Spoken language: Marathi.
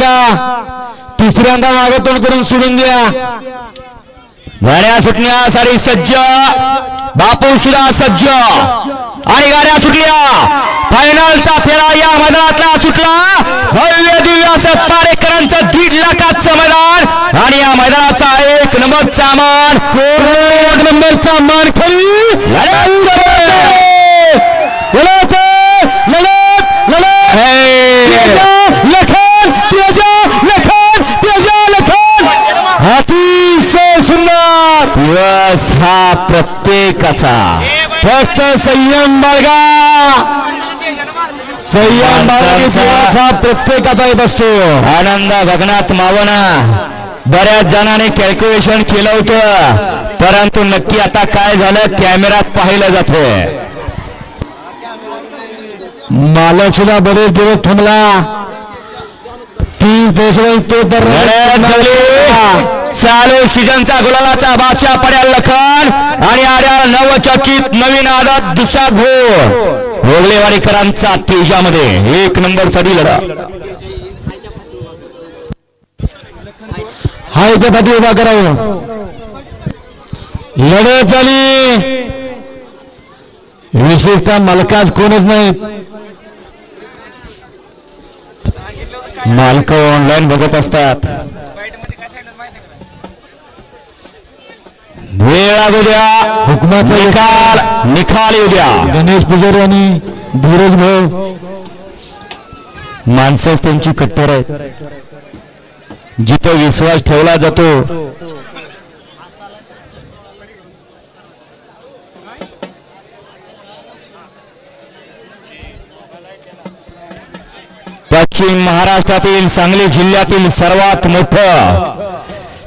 सांगा तिसऱ्यांदा मागे तोंड करून सोडून द्या. गाड्या सुटण्यासाठी सज्ज. बापू सुद्धा सज्ज. आणि गाड्या सुटल्या. फायनलचा फेरा या मैदानातला सुटला. भव्य दिव्य असं पारेकरांचं दीड लाखाचं मैदान. आणि या मैदानाचा एक नंबरचा मान. एक नंबरचा मान खरी लढत लढत लढत तेजा लखन तेजा लखन तेजा लखन अतिशय सुंदर दिवस हा प्रत्येकाचा. फक्त संयम बाळगा. संयम दिवस हा प्रत्येकाचा येत असतो. आनंद गगनात मावना. बऱ्याच जणांनी कॅल्क्युलेशन केलं होतं. परंतु नक्की आता काय झालं? कॅमेऱ्यात पाहिलं जातंय. मालक सुद्धा बरेच दिवस थांबला. तीस देश तो तर. चालू सीझनचा गुलालाचा बादशाह पड्या लखन. आणि आर्या नवचकित नवीन आदत दुसरा घोर. होगलेवाडीकरांचा तेजामध्ये एक नंबरसाठी लढा. हा इथे उभा करावं. लढत झाली. विशेषतः मालकाच कोणच नाही. मालक ऑनलाईन बघत असतात. वेळ लागू द्या हुकमाचा निकाल निकाल येऊ द्या गणेश पुजारी आणि धीरज भाऊ. माणसंच त्यांची कट्टर आहेत. जिथं विश्वास ठेवला जातो. पश्चिम महाराष्ट्रातील सांगली जिल्ह्यातील सर्वात मोठं